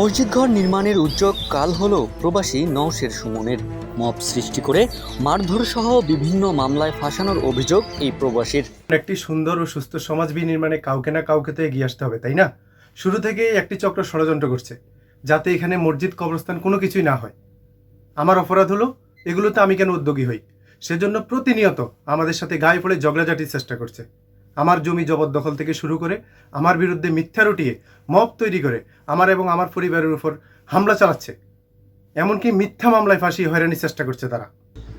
মসজিদ ঘর নির্মাণের উদ্যোগ কাল হল প্রবাসী নওশের সুমনের। মব সৃষ্টি করে মারধর সহ বিভিন্ন মামলায় ফাঁসানোর অভিযোগ এই প্রবাসীর। একটি সুন্দর ও সুস্থ সমাজ বিনির্মাণে কাউকে না কাউকে তো এগিয়ে আসতে হবে, তাই না? শুরু থেকেই একটি চক্র ষড়যন্ত্র করছে, যাতে এখানে মসজিদ, কবরস্থান কোনো কিছুই না হয়। আমার অপরাধ হলো, এগুলোতে আমি কেন উদ্যোগী হই? সেজন্য প্রতিনিয়ত আমাদের সাথে গায়ে পড়ে ঝগড়াঝাটির চেষ্টা করছে। আমার জমি জবরদখল থেকে শুরু করে আমার বিরুদ্ধে মিথ্যা রটিয়ে মব তৈরি করে আমার এবং আমার পরিবারের উপর হামলা চালাচ্ছে। এমনকি মিথ্যা মামলায় ফাঁসি, হয়রানির চেষ্টা করছে তারা।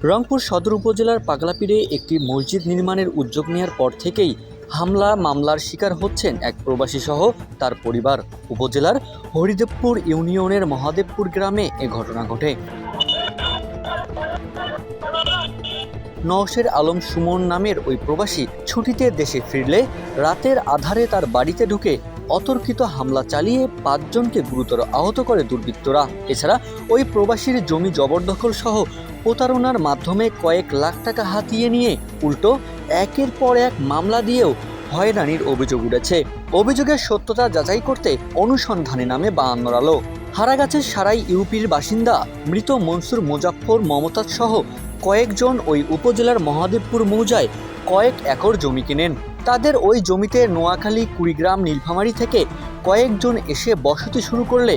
রংপুর সদর উপজেলার পাগলাপিড়ে একটি মসজিদ নির্মাণের উদ্যোগ নেওয়ার পর থেকেই হামলা, মামলার শিকার হচ্ছেন এক প্রবাসী সহ তার পরিবার। উপজেলার হরিদেবপুর ইউনিয়নের মহাদেবপুর গ্রামে এ ঘটনা ঘটে। নওশের আলম সুমন নামের ওই প্রবাসী ছুটিতে দেশে ফিরলে রাতের আধারে তার বাড়িতে ঢুকে অতর্কিত হামলা চালিয়ে পাঁচজনকে গুরুতর আহত করে দুর্বৃত্তরা। এছাড়া ওই প্রবাসীর জমি জবরদখল সহ প্রতারণার মাধ্যমে কয়েক লাখ টাকা হাতিয়ে নিয়ে উল্টো একের পর এক মামলা দিয়েও হয়রানির অভিযোগ উঠেছে। অভিযোগের সত্যতা যাচাই করতে অনুসন্ধানে নামে বায়ান্নর আলো। হারাগাছের সারাই ইউপির বাসিন্দা মৃত মনসুর মোজাফফর মমতাজ সহ কয়েকজন ওই উপজেলার মহাদেবপুর মৌজায় কয়েক একর জমি কিনেন। তাদের ওই জমিতে নোয়াখালী, কুড়িগ্রাম, নীলফামারী থেকে কয়েকজন এসে বসতি শুরু করলে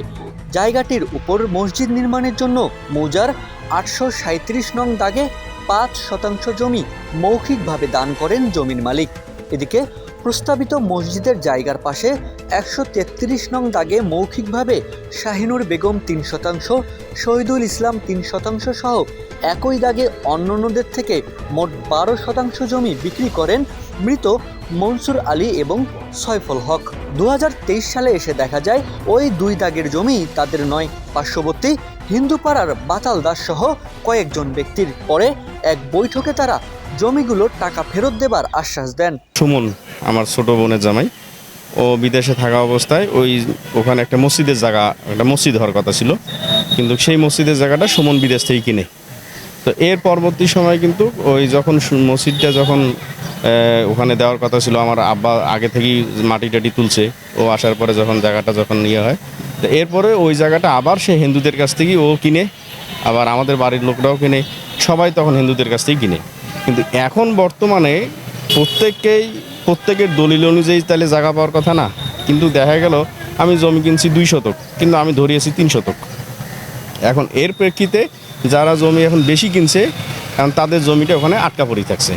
জায়গাটির উপর মসজিদ নির্মাণের জন্য মৌজার আটশো সাঁত্রিশ নং দাগে পাঁচ শতাংশ জমি মৌখিকভাবে দান করেন জমির মালিক। এদিকে প্রস্তাবিত মসজিদের জায়গার পাশে একশো তেত্রিশ নং দাগে মৌখিকভাবে শাহিনুর বেগম তিন শতাংশ, শহীদুল ইসলাম তিন শতাংশ সহ একই দাগে অন্যান্যদের থেকে মোট বারো শতাংশ জমি বিক্রি করেন মৃত মনসুর আলী এবং সয়ফল হক। দু হাজার তেইশ সালে এসে দেখা যায়, ওই দুই দাগের জমি তাদের নয়, পার্শ্ববর্তী হিন্দুপাড়ার বাতাল দাস সহ কয়েকজন ব্যক্তির। পরে এক বৈঠকে তারা জমিগুলোর টাকা ফেরত দেবার আশ্বাস দেন। সুমন, আমার ছোট বোনের জামাই, ও বিদেশে থাকা অবস্থায় ওই ওখানে একটা মসজিদের জায়গা, একটা মসজিদ হওয়ার কথা ছিল। কিন্তু সেই মসজিদের জায়গাটা সুমন বিদেশ থেকে কিনে। তো এর পরবর্তী সময় কিন্তু ওই যখন মসজিদটা যখন ওখানে দেওয়ার কথা ছিল, আমার আব্বা আগে থেকেই মাটি টাটি তুলছে, ও আসার পরে যখন জায়গাটা যখন ইয়ে হয়, তো এরপরে ওই জায়গাটা আবার সে হিন্দুদের কাছ থেকেই ও কিনে, আবার আমাদের বাড়ির লোকরাও কিনে, সবাই তখন হিন্দুদের কাছ থেকেই কিনে। কিন্তু এখন বর্তমানে প্রত্যেককেই, প্রত্যেকের দলিল অনুযায়ী তাহলে জায়গা পাওয়ার কথা না, কিন্তু দেখা গেল, আমি জমি কিনছি দুই শতক, কিন্তু আমি ধরিয়েছি তিন শতক। এখন এর প্রেক্ষিতে যারা জমি এখন বেশি কিনছে কারণ তাদের জমিটা ওখানে আটকা পড়ে থাকছে।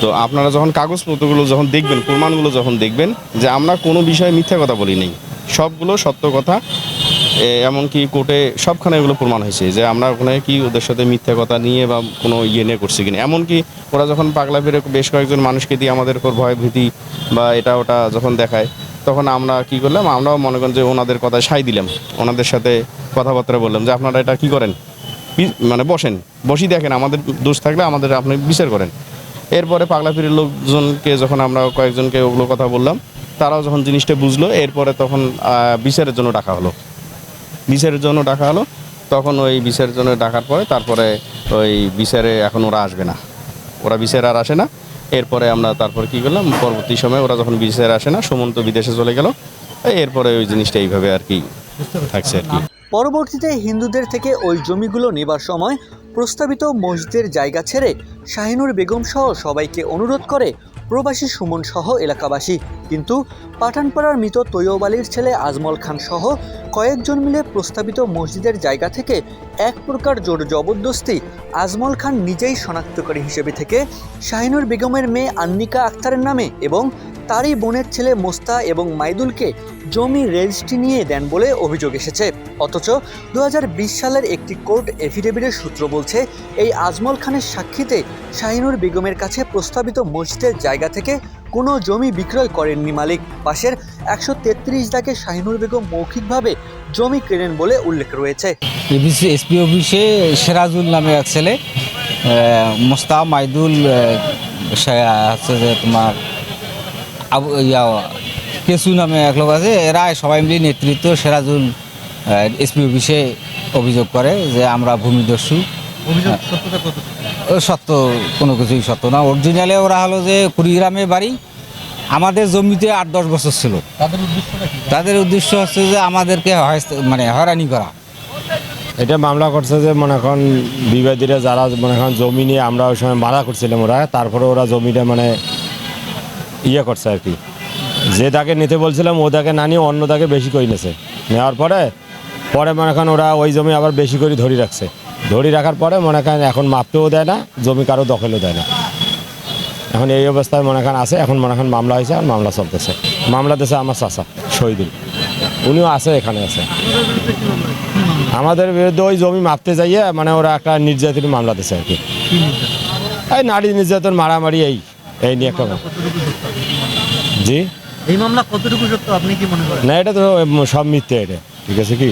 তো আপনারা যখন কাগজপত্রগুলো যখন দেখবেন, প্রমাণগুলো যখন দেখবেন যে আমরা কোনো বিষয়ে মিথ্যা কথা বলি নেই, সবগুলো সত্য কথা এমনকি কোর্টে সবখানে এগুলো প্রমাণ হয়েছে যে আমরা ওখানে কি ওদের সাথে মিথ্যা কথা নিয়ে বা কোনো ইয়ে নিয়ে করছি কিনা। এমনকি ওরা যখন পাগলা ফিরে বেশ কয়েকজন মানুষকে দিয়ে আমাদের উপর ভয় ভীতি বা এটা ওটা যখন দেখায়, তখন আমরা কি করলাম, আমরাও মনে করেন যে ওনাদের কথায় সাই দিলাম। ওনাদের সাথে কথাবার্তা বললাম যে আপনারা এটা কি করেন? মানে বসেন। বসি দেখেন, আমাদের দোষ থাকলে আমাদের আপনি বিচার করেন। এরপরে পাগলাপিরির লোকজনকে যখন আমরা কয়েকজনকে ওগুলো কথা বললাম, তারাও যখন জিনিসটা বুঝলো, এরপরে তখন বিচারের জন্য ডাকা হলো। বিচারের জন্য ডাকা হলো, তখন ওই বিচারের জন্য ডাকার পরে তারপরে ওই বিচারে এখন ওরা আসবে না। ওরা বিচারে আর আসে না। এরপরে আমরা তারপরে কি করলাম? পরবর্তী সময় ওরা যখন বিচারে আসে না, সুমন্ত বিদেশে চলে গেল। এরপরে ওই জিনিসটা এইভাবে আর কি থাকছে আর কি। পরবর্তীতে হিন্দুদের থেকে ওই জমিগুলো নেবার সময় প্রস্তাবিত মসজিদের জায়গা ছেড়ে শাহিনুর বেগম সহ সবাইকে অনুরোধ করে প্রবাসী সুমন সহ এলাকাবাসী। কিন্তু পাঠানপাড়ার মৃত তৈয়ব আলীর ছেলে আজমল খান সহ কয়েকজন মিলে প্রস্তাবিত মসজিদের জায়গা থেকে এক প্রকার জোর জবরদস্তি আজমল খান নিজেই শনাক্তকারী হিসেবে থেকে শাহিনুর বেগমের মেয়ে আন্নিকা আক্তারের নামে এবং তারই বোনের ছেলে মোস্তা এবং মাইদুলকে জমি রেজিস্ট্রি নিয়ে দেন বলে অভিযোগ এসেছে। অথচ দু হাজার বিশ সালের একটি কোর্ট এফিডেভিটের সূত্র বলছে, এই আজমল খানের সাক্ষীতে শাহিনুর বেগমের কাছে প্রস্তাবিত মসজিদের জায়গা থেকে কোনো জমি বিক্রয় করেননি মালিক। পাশের একশো তেত্রিশ দাগে শাহিনুর বেগম মৌখিকভাবে জমি কেনেন বলে উল্লেখ রয়েছে। এবিসি এসপি অফিসে সেরাজুল নামে এক ছেলে মোস্তা মাইদুল হচ্ছে তোমার আবু ইয়া কেসু নামে এক লোক আছে এরা সবাই মিলে নেতৃত্ব সেরাজুল এসপি অফিসে অভিযোগ করে যে আমরা ভূমিদস্যু। ও সত্য কোনো কিছুই সত্য না। অরিজিনালে ওরা হলো যে কুড়িগ্রামে বাড়ি আমাদের জমিতে আট দশ বছর ছিল। তাদের উদ্দেশ্যটা কি? তাদের উদ্দেশ্য হচ্ছে যে আমাদেরকে মানে হয়রানি করা। এটা মামলা করছে যে মনে এখন বিবাদীরা যারা মনে এখন জমি নিয়ে আমরা ওই সময় বাধা করছিলাম ওরা তারপরে ওরা জমিটা মানে ইয়ে করছে আর কি। যে তাকে নিতে বলছিলাম, ও তাকে না নিয়ে অন্য তাকে বেশি করে নিয়েছে। নেওয়ার পরে পরে মনে করেন ওরা ওই জমি আবার বেশি করে ধরে রাখছে। ধরে রাখার পরে মনে করেন এখন মাপতেও দেয় না, জমি কারও দখলও দেয় না। এখন এই অবস্থায় মনে করেন আছে, এখন মনে করেন মামলা হয়েছে আর মামলা চলতেছে। মামলা দিয়েছে আমার চাচা, শহীদুল। উনিও আছে, এখানে আছে। আমাদের বিরুদ্ধে ওই জমি মাপতে যাইয়ে মানে ওরা একটা নির্যাতনের মামলা দিচ্ছে আর কি। এই নারী নির্যাতন, মারামারি, এই এই নিয়ে একটা জি। এই মামলা কতটুকু সত্য? আপনি কি মনে করেন? না এটা তো সব মিথ্যে এটা ঠিক আছে কি?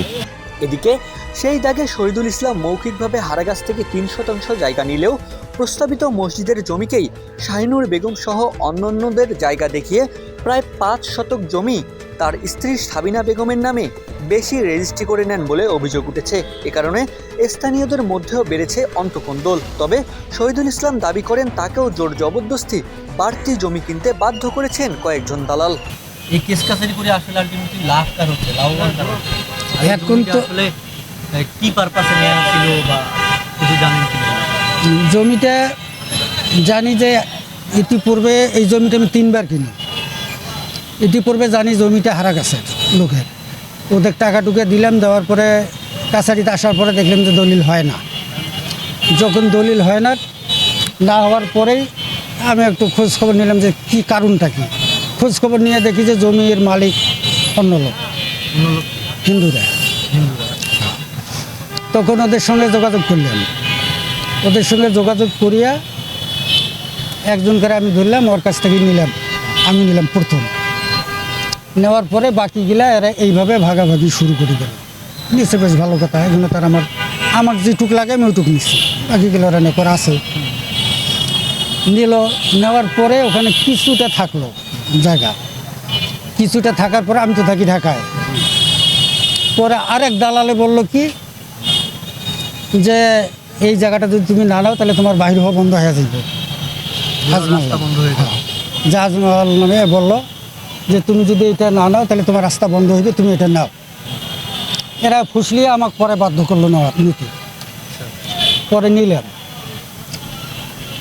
এদিকে সেই দাগে শহীদুল ইসলাম মৌখিকভাবে হারাগাছ থেকে তিন শতাংশ জায়গা নিলেও প্রস্তাবিত মসজিদের জমিকেই শাহিনুর বেগম সহ অন্যান্যদের জায়গা দেখিয়ে প্রায় পাঁচ শতক জমি তার স্ত্রী সাবিনা বেগমের নামে বেশি রেজিস্ট্রি করে নেন বলে অভিযোগ উঠেছে। এ কারণে স্থানীয়দের মধ্যেও বেড়েছে অন্তকন্দল। তবে শহীদুল ইসলাম দাবি করেন তাকেও জোর জবরদস্তি বাড়তি জমি কিনতে বাধ্য করেছেন কয়েকজন দালাল। এই কেস কাছারি করে আসলে আলটিমেটলি লাভ কার হচ্ছে। লাভবান কার এখন তো- আসলে কি পারপাসে নেওয়া ছিল বা কিছু জানেন কি জমিটা জানি যে ইতিপূর্বে এই জমিটা আমি তিনবার কিনি। ইতিপূর্বে জানি জমিটা হারা গেছে লোকের। ওদের টাকা টুকে দিলাম দেওয়ার পরে কাছারিতে আসার পরে দেখলাম যে দলিল হয় না। যখন দলিল হয় না না হওয়ার পরেই আমি একটু খোঁজ খবর নিলাম যে কি কারণটা কি। খোঁজ খবর নিয়ে দেখি যে জমির মালিক অন্য লোক। হিন্দুরা। হিন্দুরা। তখন ওদের সঙ্গে যোগাযোগ করলাম। ওদের সঙ্গে যোগাযোগ করিয়া একজন করে আমি ধরলাম ওর কাছ থেকে নিলাম। আমি নিলাম প্রথম। নেওয়ার পরে বাকিগুলা এরা এইভাবে ভাগাভাগি শুরু করে দিল নিচে বেশ ভালো কথা এগুলো তার আমার আমার যেটুক লাগে আমি ওইটুক নিচ্ছি। বাকিগুলো ওরা নেপর আছে। নিল নেওয়ার পরে ওখানে কিছুটা থাকল জায়গা। কিছুটা থাকার পরে আমি তো থাকি ঢাকায়। পরে আরেক দালালে বলল কি যে এই জায়গাটা যদি তুমি না নাও তাহলে তোমার বাইরে হওয়া বন্ধ হয়ে যাবে হাজমাল হয়ে গেল জাহাজমহল নামে বলল যে তুমি যদি এটা না নাও, তাহলে তোমার রাস্তা বন্ধ হইবে, তুমি এটা নাও। এরা ফুসলিয়ে আমাকে পরে বাধ্য করল নেওয়া নিতে। পরে নিলাম।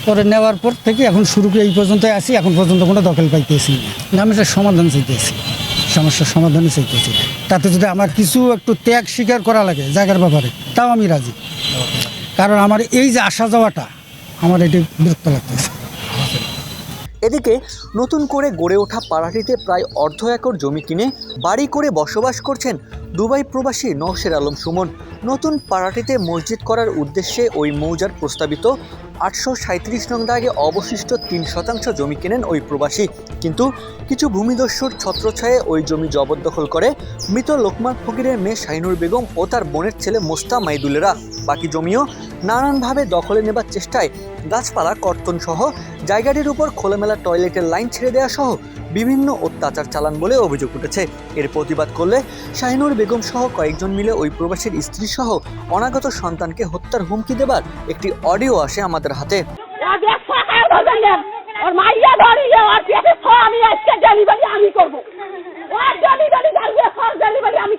পরে নেওয়ার পর থেকে এখন শুরু করে এই পর্যন্ত আসি এখন পর্যন্ত কোনো দখল পাইতেছি না। আমি এটা সমাধান চাইতেছি। সমস্যার সমাধানই চাইতেছি। তাতে যদি আমার কিছু একটু ত্যাগ স্বীকার করা লাগে জায়গার ব্যাপারে, তাও আমি রাজি। কারণ আমার এই যে আসা যাওয়াটা, আমার এটি বিরক্ত লাগতেছে। এদিকে নতুন করে গড়ে ওঠা পাড়াটিতে প্রায় অর্ধ একর জমি কিনে বাড়ি করে বসবাস করছেন দুবাই প্রবাসী নওশের আলম সুমন নতুন পাড়াটিতে মসজিদ করার উদ্দেশ্যে ওই মৌজার প্রস্তাবিত আটশো সাঁত্রিশ নং দাগে অবশিষ্ট তিন শতাংশ জমি কেনেন ওই প্রবাসী। কিন্তু কিছু ভূমিদস্যুর ছত্রছায়ে ওই জমি জবরদখল করে মৃত লোকমান ফকিরের মেয়ে শাহিনুর বেগম ও তার বোনের ছেলে মোস্তা মাইদুলেরা। বাকি জমিও নানানভাবে দখলে নেবার চেষ্টায় গাছপালা কর্তন সহ জায়গাটির উপর খোলামেলা টয়লেটের লাইন ছেড়ে দেওয়া সহ বিভিন্ন অত্যাচার চালান বলে অভিযোগ উঠেছে। এর প্রতিবাদ করলে শাহিনুর বেগম সহ কয়েকজন মিলে ওই প্রবাসীর স্ত্রী সহ অনাগত সন্তানকে হত্যার হুমকি দেবার একটি অডিও আসে আমাদের হাতে। আমি করব। আমি আমি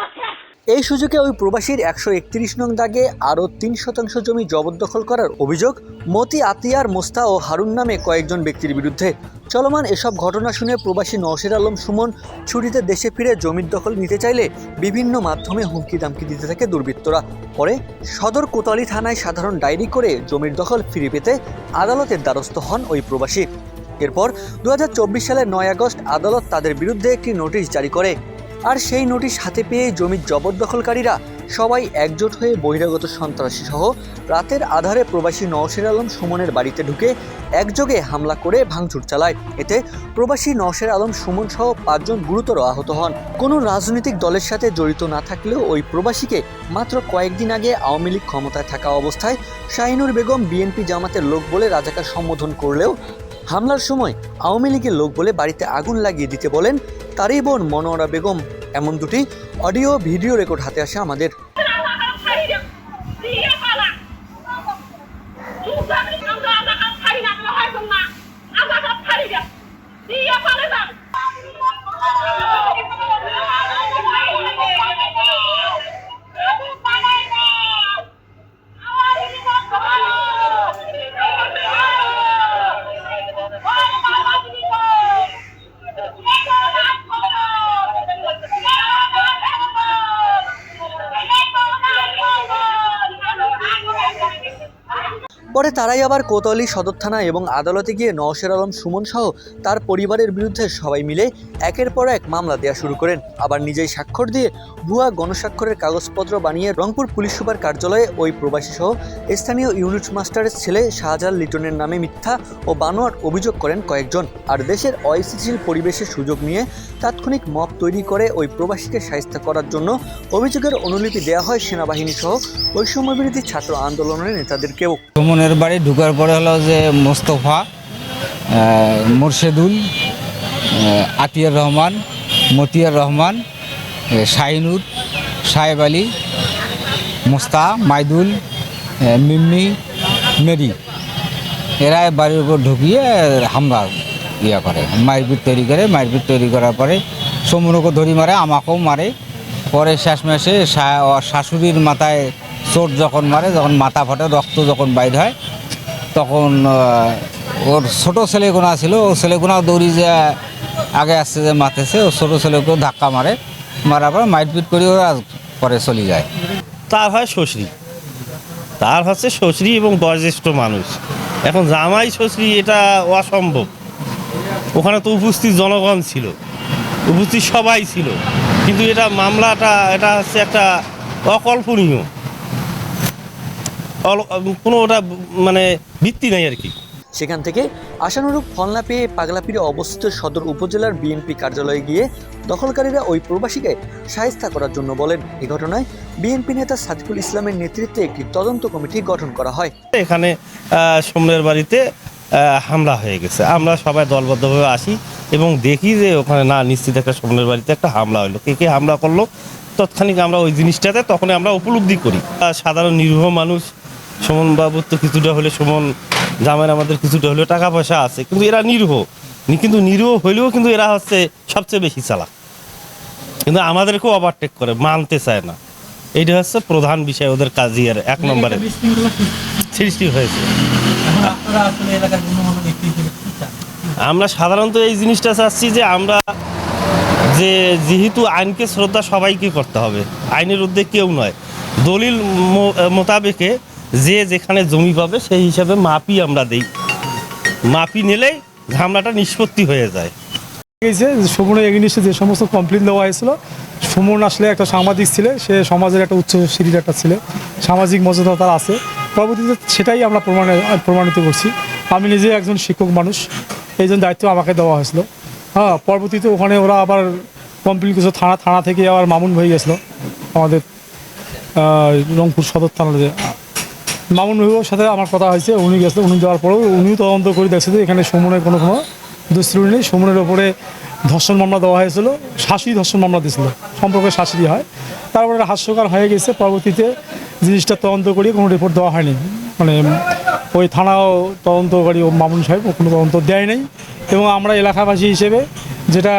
হচ্ছে এই সুযোগে ওই প্রবাসীর একশো একত্রিশ নং দাগে আরও তিন শতাংশ জমি জবরদখল করার অভিযোগ মতি আতিয়ার, মোস্তা ও হারুন নামে কয়েকজন ব্যক্তির বিরুদ্ধে। চলমান এসব ঘটনা শুনে প্রবাসী নওশের আলম সুমন ছুটিতে দেশে ফিরে জমির দখল নিতে চাইলে বিভিন্ন মাধ্যমে হুমকি দামকি দিতে থাকে দুর্বৃত্তরা। পরে সদর কোতালি থানায় সাধারণ ডায়েরি করে জমির দখল ফিরে পেতে আদালতের দ্বারস্থ হন ওই প্রবাসী। এরপর দু হাজার চব্বিশ সালের নয় আগস্ট আদালত তাদের বিরুদ্ধে একটি নোটিশ জারি করে। আর সেই নোটিশ হাতে পেয়ে জমির জবরদখলকারীরা সবাই একজোট হয়ে বহিরাগত সন্ত্রাসী সহ রাতের আধারে প্রবাসী নওশের আলম সুমনের বাড়িতে ঢুকে একযোগে হামলা করে ভাঙচুর চালায়। এতে প্রবাসী নওশের আলম সুমন সহ পাঁচজন গুরুতর আহত হন। কোনো রাজনৈতিক দলের সাথে জড়িত না থাকলেও ওই প্রবাসীকে মাত্র কয়েকদিন আগে আওয়ামী লীগ ক্ষমতায় থাকা অবস্থায় শাহিনুর বেগম বিএনপি জামাতের লোক বলে রাজাকার সম্বোধন করলেও হামলার সময় আওয়ামী লীগের লোক বলে বাড়িতে আগুন লাগিয়ে দিতে বলেন তারই বোন মনোয়ারা বেগম। এমন দুটি অডিও, ভিডিও রেকর্ড হাতে আসে আমাদের। তারাই আবার কোতোয়ালি সদর থানা এবং আদালতে গিয়ে নওশের আলম, সুমন সহ তার পরিবারের বিরুদ্ধে সবাই মিলে একের পর এক মামলা দেওয়া শুরু করেন। আবার নিজেই স্বাক্ষর দিয়ে ভুয়া গণস্বাক্ষরের কাগজপত্র বানিয়ে রংপুর পুলিশ সুপার কার্যালয়ে ওই প্রবাসী সহ স্থানীয় ইউনিট মাস্টারের ছেলে শাহজাহান লিটনের নামে মিথ্যা ও বানোয়াট অভিযোগ করেন কয়েকজন। আর দেশের অস্থিতিশীল পরিবেশের সুযোগ নিয়ে তাৎক্ষণিক মব তৈরি করে ওই প্রবাসীকে সাহিত্য করার জন্য অভিযোগের অনুলিপি দেওয়া হয় সেনাবাহিনী সহ বৈষম্যবিরোধী ছাত্র আন্দোলনের নেতাদেরকেও। বাড়ি ঢুকার পরে হলো যে মোস্তফা মোরশেদুল আতিয়ার রহমান, মতিয়ার রহমান শাহিনুর, সাহেব আলী, মোস্তা, মাইদুল মিম্মি, মেরি। এরা বাড়ির উপর ঢুকিয়ে হামলা ইয়া করে, মারপিট তৈরি করে, মারপিট তৈরি করার পরে সমুরকে ধরি মারে, আমাকেও মারে। পরে শেষ মাসে শা- শাশুড়ির মাথায় চোট যখন মারে, যখন মাথা ফাটে, রক্ত যখন বাইর হয় তখন ওর ছোট ছেলেগুনা ছিল, ও ছেলেগুনা দৌড়ি যে আগে আসছে যে মাথেছে ও ছোটো ছেলেকেও ধাক্কা মারে, মারার পরে মারপিট করে ওরা পরে চলে যায়। তার হয় শ্বশুরি। তার হচ্ছে শ্বশুরি এবং বয়োজ্যেষ্ঠ মানুষ। এখন জামাই শ্বশুরি, এটা অসম্ভব। ওখানে তো উপস্থিত জনগণ ছিল, উপস্থিত সবাই ছিল। কিন্তু এটা মামলাটা, এটা হচ্ছে একটা অকল্পনীয়। কোনো ওটা মানে ভিত্তি নেই আর কি। সেখান থেকে আশানুরূপ ফল না পেয়ে পাগলাপিরে অবস্থিত সদর উপজেলার বিএনপি কার্যালয়ে গিয়ে দখলকারীরা ওই প্রবাসীকে সাহেস্তা করার জন্য বলেন। এই ঘটনায় বিএনপি নেতা সাদিকুল ইসলামের নেতৃত্বে একটি তদন্ত কমিটি গঠন করা হয়। এখানে সোমনের বাড়িতে হামলা হয়ে গেছে। আমরা সবাই দলবদ্ধভাবে আসি এবং দেখি যে ওখানে না নিশ্চিত একটা সোমনের বাড়িতে একটা হামলা হলো। কে কে হামলা করল? তৎক্ষণিক আমরা ওই জিনিসটাতে তখন আমরা উপলব্ধি করি। সাধারণ নিরীহ মানুষ সুমন বাবুর তো কিছুটা হলে সুমন জামের আমাদের কিছুটা হলেও টাকা পয়সা আছে কিন্তু এরা নিরীহ। কিন্তু নিরীহ হইলেও কিন্তু এরা হচ্ছে সবচেয়ে বেশি চালাক। কিন্তু আমাদেরকেও ওভারটেক করে মানতে চায় না। এইটা হচ্ছে প্রধান বিষয় ওদের কাজিয়ার এক নম্বরে। সৃষ্টি হয়েছে। আমরা সাধারণত এই জিনিসটা চাচ্ছি যে আমরা যে যেহেতু আইনকে শ্রদ্ধা সবাইকে করতে হবে আইনের ঊর্ধ্বে কেউ নয়। দলিল মোতাবেকে যে যেখানে জমি পাবে সেই হিসাবে মাপি আমরা দেই। মাপি নিলেই ঝামলাটা নিষ্পত্তি হয়ে যায়। গেছে সুমনের এগেনিস্টে যে সমস্ত কমপ্লেন দেওয়া হয়েছিল, সুমন আসলে একটা সাংবাদিক ছিল, সে সমাজের একটা উচ্চ শ্রেণির একটা ছিল, সামাজিক মর্যাদা তার আছে। পরবর্তীতে সেটাই আমরা প্রমাণ, প্রমাণিত করছি। আমি নিজে একজন শিক্ষক মানুষ, এই দায়িত্ব আমাকে দেওয়া হয়েছিল। হ্যাঁ পরবর্তীতে ওখানে ওরা আবার কমপ্লেন কিছু থানা থানা থেকে আবার মামুন হয়ে গেছিল আমাদের রংপুর সদর থানার যে মামুন বাবুর সাথে আমার কথা হয়েছে, উনি গেছে, উনি যাওয়ার পরেও উনিও তদন্ত করে দেখছে যে এখানে সুমনের কোনো কোনো দুশ্রী নেই। সুমনের ওপরে ধর্ষণ মামলা দেওয়া হয়েছিল শাশুড়ি ধর্ষণ মামলা দিয়েছিল, সম্পর্কে শাশুড়ি হয়। তারপরে হাস্যকর হয়ে গেছে, পরবর্তীতে জিনিসটা তদন্ত করিয়ে কোনো রিপোর্ট দেওয়া হয়নি। মানে ওই থানাও তদন্তকারী ও মামুন সাহেব কোনো তদন্ত দেয় নাই। এবং আমরা এলাকাবাসী হিসেবে যেটা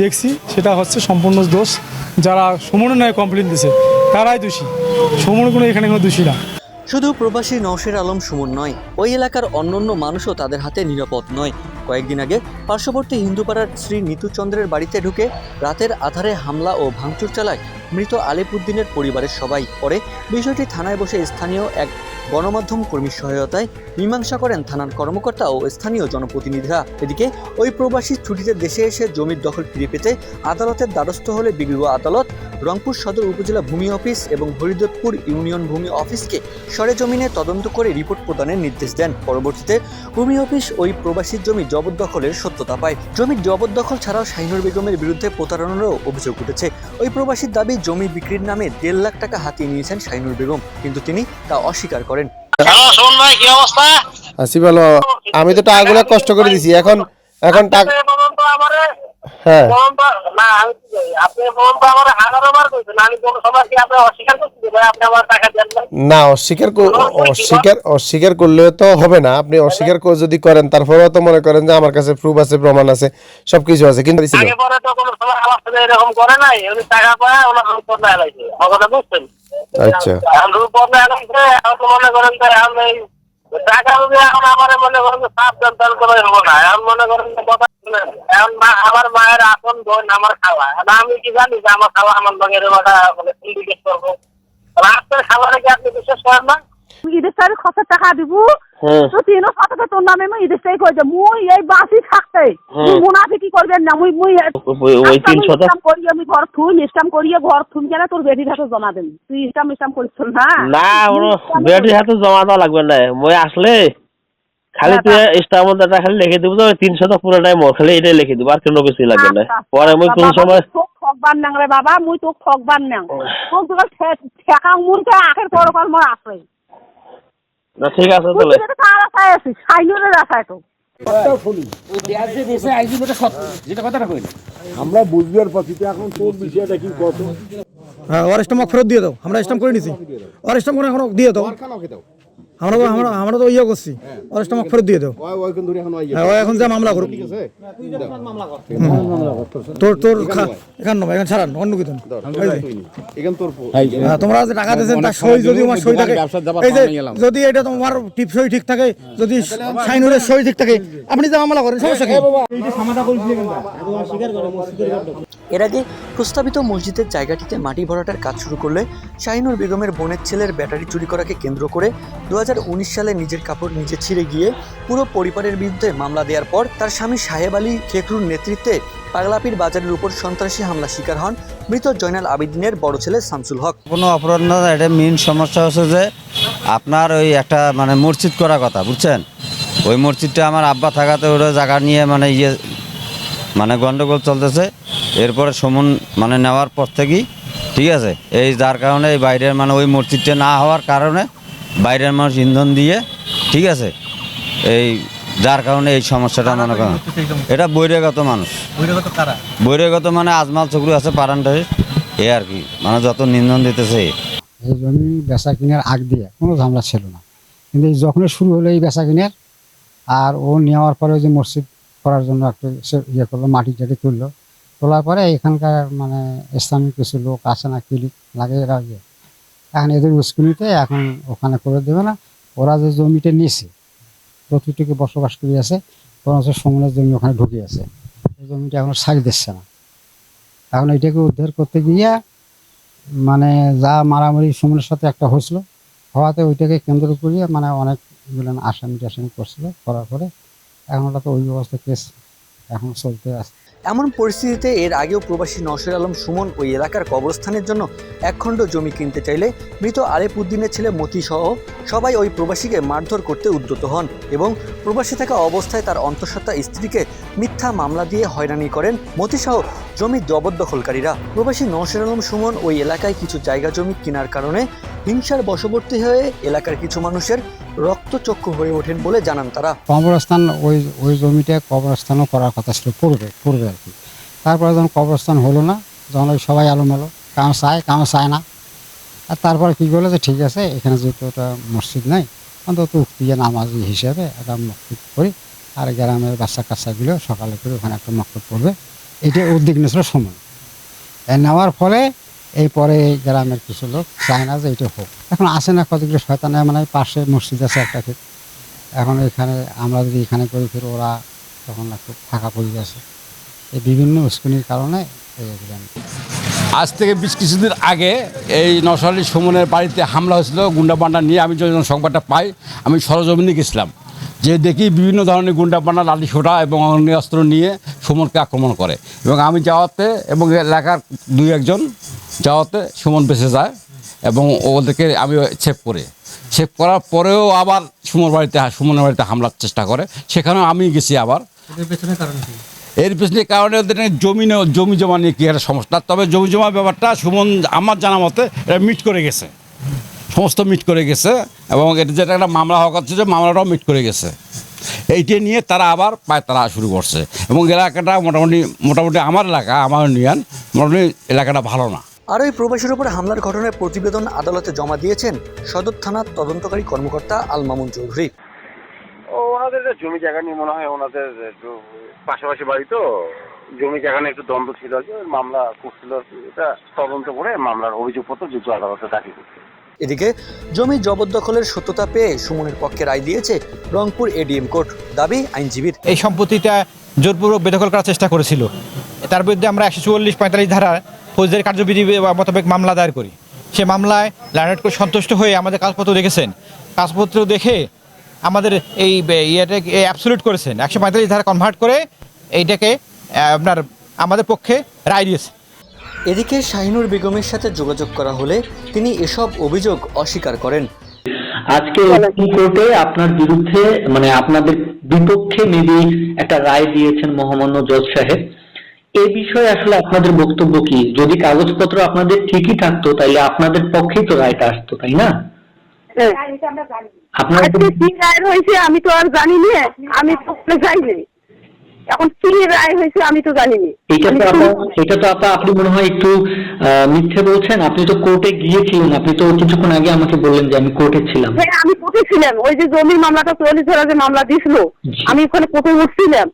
দেখছি, সেটা হচ্ছে সম্পূর্ণ দোষ। যারা সুমনের নয় কমপ্লেন দিছে তারাই দোষী। সুমন কোনো এখানে কোনো দোষী না। শুধু প্রবাসী নওশের আলম সুমন নয়, ওই এলাকার অন্যান্য মানুষও তাদের হাতে নিরাপদ নয়। কয়েকদিন আগে পার্শ্ববর্তী হিন্দুপাড়ার শ্রী নিতুচন্দ্রের বাড়িতে ঢুকে রাতের আধারে হামলা ও ভাঙচুর চালায় মৃত আলিপুদ্দিনের পরিবারের সবাই পরে বিষয়টি থানায় বসে স্থানীয় এক গণমাধ্যম কর্মীর সহায়তায় মীমাংসা করেন থানার কর্মকর্তা ও স্থানীয় জনপ্রতিনিধিরা। এদিকে ওই প্রবাসী ছুটিতে দেশে এসে জমির দখল ফিরে পেতে আদালতের দ্বারস্থ হলে বিজ্ঞ আদালত, রংপুর সদর উপজেলা ভূমি অফিস এবং হরিদতপুর ইউনিয়ন ভূমি অফিসকে সরেজমিনে তদন্ত করে রিপোর্ট প্রদানের নির্দেশ দেন। পরবর্তীতে ভূমি অফিস ওই প্রবাসীর জমি জবরদখলের সত্যতা পায়। জমির জবরদখল ছাড়াও শাহিনুর বেগমের বিরুদ্ধে প্রতারণারও অভিযোগ উঠেছে। ওই প্রবাসীর দাবি জমি বিক্রির নামে দেড় লাখ টাকা হাতিয়ে নিয়েছেন শাহিনুর বেগম কিন্তু তিনি তা অস্বীকার করেন। আছি ভালো আমি তো টাকাগুলো কষ্ট করে দিছি এখন এখন টাকা হ্যাঁ। না অস্বীকার কর- অস্বীকার অস্বীকার করলে তো হবে না। আপনি অস্বীকার করে যদি করেন তারপরেও তো মনে করেন যে আমার কাছে প্রুফ আছে প্রমাণ আছে সবকিছু আছে কিন্তু আগে পরে তো কোনো সময় আমার সাথে এরকম করে নাই উনি টাকা পায় ওনার এলাইছে কথা বুঝছেন? আচ্ছা। মনে করেন যে টাকা যদি এখন আমার মনে করেন যে সাবধান তার করে হব না, এখন মনে করেন কথা এখন আমার মায়ের আসন বোন আমার খাওয়া। আমি কি জানি যে আমার খাওয়া আমার লগে একটা মানে সিন্ডিকেট রাস্তার খাবারে কি আপনি বিশ্বাস করেন না? ঈদের টাইমে খরচের টাকা দিব। হ্যাঁ তো তিনও সাথে তোর নামে মুই ঈদের টাই কই মুই এই বাসি থাকতে মুই মুনাফিকি করবেন না মুই মুই ওই তিনশো ইসলাম করি আমি ঘর থুই ইসলাম করিয়ে ঘর থুম কেন তোর বেটির হাতে জমা দেন তুই ইসলাম ইসলাম করিস না? না বেটির হাতে জমা দেওয়া লাগবে না মই আসলে খালি তুই স্টামটা খালি লিখে দিব তো তিনশো তো পুরোটাই মোর খালি এটাই লিখে দিব আর কোনো কিছু লাগবে না পরে মই কোন সময় তোক ঠকবার নাং রে বাবা মুই তোক ঠকবার নাং তোক তোকে ঠেকা মুরকে আখের পর কল মোর আছে না ঠিক আছে তাহলে। যেটা কার আশায় আছিস সাইনুরের আশায় তো। আমরা বুঝবার পাচ্ছি এখন তোর বিষয়টা কি কত? হ্যাঁ ওর ফেরত দিয়ে দাও। আমরা করে নিছি। ওর স্টাম্প করে এখন দিয়ে দাও। আমরা তো আমরা আমরা তো ইয়ে করছি। ওর স্টাম্প ফেরত দিয়ে দাও। হ্যাঁ ও এখন যা মামলা করুক। তোর তোর এখান নয়। এখান ছাড়ান অন্য কিছু। হ্যাঁ, তোমরা যে টাকা দিয়েছেন তার সই যদি আমার সই থাকে এই যে যদি এটা তোমার টিপ সই ঠিক থাকে যদি সাইনুরের সই ঠিক থাকে আপনি যা মামলা করেন সমস্যা কি? এর আগে প্রস্তাবিত মসজিদের জায়গাটিতে মাটি ভরাটার কাজ শুরু করলে শাহিনুর বেগমের বোনের ছেলের ব্যাটারি চুরি করাকে কেন্দ্র করে দু হাজার উনিশ সালে নিজের কাপড় নিজে ছিঁড়ে গিয়ে পুরো পরিবারের বিরুদ্ধে মামলা দেওয়ার পর তার স্বামী সাহেব আলী খেকরুর নেতৃত্বে পাগলাপির বাজারের উপর সন্ত্রাসী হামলা শিকার হন মৃত জয়নাল আবিদিনের বড় ছেলে শামসুল হক। কোনো অপরাধ না, এটা মেন সমস্যা হচ্ছে যে আপনার ওই একটা মানে মসজিদ করা কথা, বুঝছেন? ওই মসজিদটা আমার আব্বা থাকাতে ওটা জায়গা নিয়ে মানে ইয়ে মানে গন্ডগোল চলতেছে। এরপরে সমন মানে নেওয়ার পর থেকেই ঠিক আছে এই যার কারণে এই বাইরের মানে ওই মসজিদটা না হওয়ার কারণে বাইরের মানুষ ইন্ধন দিয়ে ঠিক আছে এই যার কারণে এই সমস্যাটা মনে করেন। এটা বৈরাগত মানুষ। বৈরাগত মানে আজমাল চকরু আছে পারানটারি এ আর কি মানে যত নিন্দন দিতেছে। এই জমি বেচা কিনার আগ দিয়ে কোনো ঝামেলা ছিল না। কিন্তু এই যখনই শুরু হলো এই বেচা কিনার আর ও নেওয়ার পরে ওই যে মসজিদ করার জন্য একটু সে ইয়ে করল মাটি টাটি তুললো তোলার পরে এখানকার মানে ইসলামিক কিছু লোক আছে না কিলিক লাগে এরা ইয়ে এখন এদের উস্কুনিতে এখন ওখানে করে দেবে না। ওরা যে জমিটা নিয়েছে, প্রতিটিকে বসবাস করে আছে হচ্ছে সমনের জমি ওখানে ঢুকে আছে এই জমিটা এখন সারি দিচ্ছে না। এখন এটাকে উদ্ধার করতে গিয়ে মানে যা মারামারি সুমনের সাথে একটা হয়েছিল, হওয়াতে ওইটাকে কেন্দ্র করিয়ে মানে অনেক আসামি টাসামি করছিল, করার পরে এখন ওটা তো ওই অবস্থা কেস এখন চলতে আছে। এমন পরিস্থিতিতে এর আগেও প্রবাসী নসর আলম সুমন ওই এলাকার কবরস্থানের জন্য একখণ্ড জমি কিনতে চাইলে মৃত আরেফ উদ্দিনের ছেলে মতি সহ সবাই ওই প্রবাসীকে মারধর করতে উদ্যত হন এবং প্রবাসী থাকা অবস্থায় তার অন্তঃসত্ত্বা স্ত্রীকে মিথ্যা মামলা দিয়ে হয়রানি করেন মতি সহ জমি জবরদখলকারীরা। প্রবাসী নসর আলম সুমন ওই এলাকায় কিছু জায়গা জমি কেনার কারণে হিংসার বশবর্তী হয়ে এলাকার কিছু মানুষের রক্তচক্ষু হয়ে ওঠেন বলে জানান তারা। কবরস্থান ওই ওই জমিটা কবরস্থানও করার কথা ছিল পূর্বে পূর্বে আর কি। তারপরে যখন কবরস্থান হলো না, যখন ওই সবাই আলোমেলো কাউ চায় কাউ চায় না। আর তারপরে কী করল যে ঠিক আছে, এখানে যেহেতু ওটা মসজিদ নাই, অন্তত উক্তিয়ে নামাজি হিসেবে একটা মসজিদ করি, আর গ্রামের বাচ্চা কাচ্চাগুলো সকালে করে ওখানে একটা মক্তব পড়বে এটা উদ্বিগ্ন ছিল সময়। নেওয়ার ফলে এই পরে গ্রামের কিছু লোক চায় না যে এটা হোক। এখন আসে না কতগুলো শয়তানে মানে পাশে মসজিদ আছে একটা এখন এখানে আমরা যদি এখানে করি, ফির ওরা তখন একটু ফাঁকা পড়ে গেছে এই বিভিন্ন উস্কুনির কারণে আজ থেকে বেশ কিছুদিন আগে এই নশালী সুমনের বাড়িতে হামলা হয়েছিল গুন্ডা পান্ডা নিয়ে আমি যখন সংবাদটা পাই, আমি সরজমিনে গেছিলাম। যে দেখি বিভিন্ন ধরনের গুন্ডা পান্ডা লাঠি সোটা এবং অস্ত্র নিয়ে সুমনকে আক্রমণ করে। এবং আমি যাওয়াতে এবং এলাকার দুই একজন যাওয়াতে সুমন বেঁচে যায় এবং ওদেরকে আমি চেক করি। চেক করার পরেও আবার সুমন বাড়িতে সুমনের বাড়িতে হামলার চেষ্টা করে। সেখানেও আমি গেছি আবার। এর পিছনে কারণে ওদের জমি জমি জমা নিয়ে কি একটা সমস্যা। তবে জমি জমা ব্যাপারটা সুমন আমার জানা মতে এটা মিট করে গেছে। সমস্ত মিট করে গেছে এবং এটা যেটা একটা মামলা হওয়া কথা যে মামলাটাও মিট করে গেছে। এইটা নিয়ে তারা আবার পায় তারা শুরু করছে। এবং এলাকাটা মোটামুটি মোটামুটি আমার এলাকা আমার ইউনিয়ন মোটামুটি এলাকাটা ভালো না। আর ওই প্রবাসীর উপর হামলার ঘটনার প্রতিবেদন আদালতে জমা দিয়েছেন সদর থানার তদন্তকারী কর্মকর্তা আল মামুন চৌধুরী। ও ওনাদের যে জমি জায়গা নিয়ে মনে হয় ওনাদের একটু পাশাপাশি বাড়ি তো জমি জায়গা নিয়ে একটু দ্বন্দ্ব ছিল আর কি মামলা করছিল আর কি। এটা তদন্ত করে মামলার অভিযোগপত্র যুক্ত আদালতে দাখিল করছে। এদিকে জমি জবরদখলের সত্যতা পেয়ে সুমনের পক্ষে রায় দিয়েছে রংপুর এডিএম কোর্ট দাবি আইনজীবীর। এই সম্পত্তিটা জোরপূর্বক বেদখল করার চেষ্টা করেছিল। তার বিরুদ্ধে আমরা একশো চুয়াল্লিশ পঁয়তাল্লিশ ধারা ফৌজদারি কার্যবিধি মোতাবেক মামলা দায়ের করি। সে মামলায় ল্যান্ডলর্ড করে সন্তুষ্ট হয়ে আমাদের কাগজপত্র দেখেছেন। কাগজপত্র দেখে আমাদের এই ইয়েটাকে অ্যাবসলিউট করেছেন। একশো পঁয়তাল্লিশ ধারা কনভার্ট করে এইটাকে আপনার আমাদের পক্ষে রায় দিয়েছে। এদিকে শাহিনুর বেগমের সাথে যোগাযোগ করা হলে তিনি এসব অভিযোগ অস্বীকার করেন। আজকে কোর্টে আপনার বিরুদ্ধে মানে আপনাদের বিপক্ষে মেবি একটা রায় দিয়েছেন মহামান্য জজ সাহেব। এই বিষয়ে আসলে আপনাদের বক্তব্য কি? যদি কাগজপত্র আপনাদের ঠিকই থাকতো তাহলে আপনাদের পক্ষেই তো রায়টা আসতো তাই না? আপনার কি রায় হয়েছে আমি তো আর জানি না আমি তো যাইনি। এখন কি রায় হয়েছে আমি তো জানি না এটা তো আপা এটা তো আপা আপনি মনে হয় একটু আহ, মিথ্যে বলছেন। আপনি তো কোর্টে গিয়েছিলেন। আপনি তো কিছুক্ষণ আগে আমাকে বললেন যে আমি কোর্টে ছিলাম। হ্যাঁ আমি কোর্টে ছিলাম। ওই যে জমির মামলাটা চল্লিশ হাজার যে মামলা দিয়েছিল আমি ওখানে কোর্টে উঠছিলাম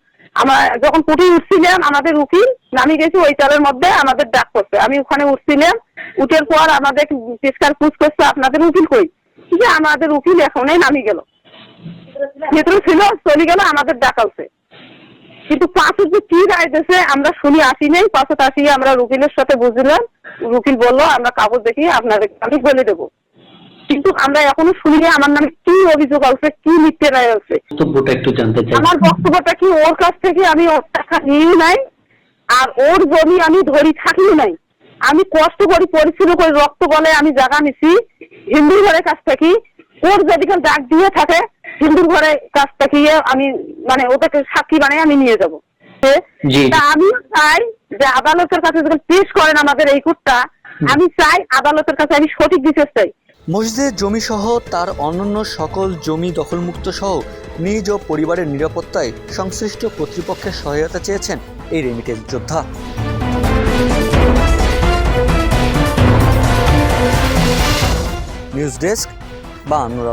আমার যখন কোর্টে উঠছিলাম, আমাদের উকিল নামি গেছি ওই চালের মধ্যে, আমাদের ডাক করছে। আমি ওখানে উঠছিলাম, উঠের পর আমাদের পেশকার পুষ করছে, আপনাদের উকিল কই? যে আমাদের উকিল এখনই নামি গেল। ভেতরে ছিল, চলে গেল, আমাদের ডাকালছে কিন্তু পাশে যে কি রায় দিয়েছে আমরা শুনি আসি নাই। পাশে আসিয়ে আমরা রুকিলের সাথে বুঝলাম। রুকিল বলল, আমরা কাগজ দেখিয়ে আপনাদের আমি বলে দেবো। কিন্তু আমরা এখনও শুনিনি আমার নামে কি অভিযোগ আছে কি মিথ্যে রায় আছে বক্তব্যটা একটু জানতে চাই। আমার বক্তব্যটা কি ওর কাছ থেকে আমি ওর টাকা নিয়েও নাই আর ওর জমি আমি ধরি থাকিও নাই। আমি কষ্ট করি পরিশ্রম করে রক্ত বলে আমি জায়গা নিছি হিন্দুর ঘরের কাছ থেকে। ওর যদি কেউ ডাক দিয়ে থাকে হিন্দুর ঘরের কাছ থেকে আমি মানে ওটাকে সাক্ষী বানিয়ে আমি নিয়ে যাব। আমি চাই যে আদালতের কাছে যখন পেশ করেন আমাদের এই কুটটা আমি চাই আদালতের কাছে আমি সঠিক বিচার চাই। মসজিদের জমি সহ তার অন্যান্য সকল জমি দখলমুক্ত সহ নিজ ও পরিবারের নিরাপত্তায় সংশ্লিষ্ট কর্তৃপক্ষের সহায়তা চেয়েছেন এই রেমিটেন্স যোদ্ধা। নিউজ ডেস্ক বা আনুর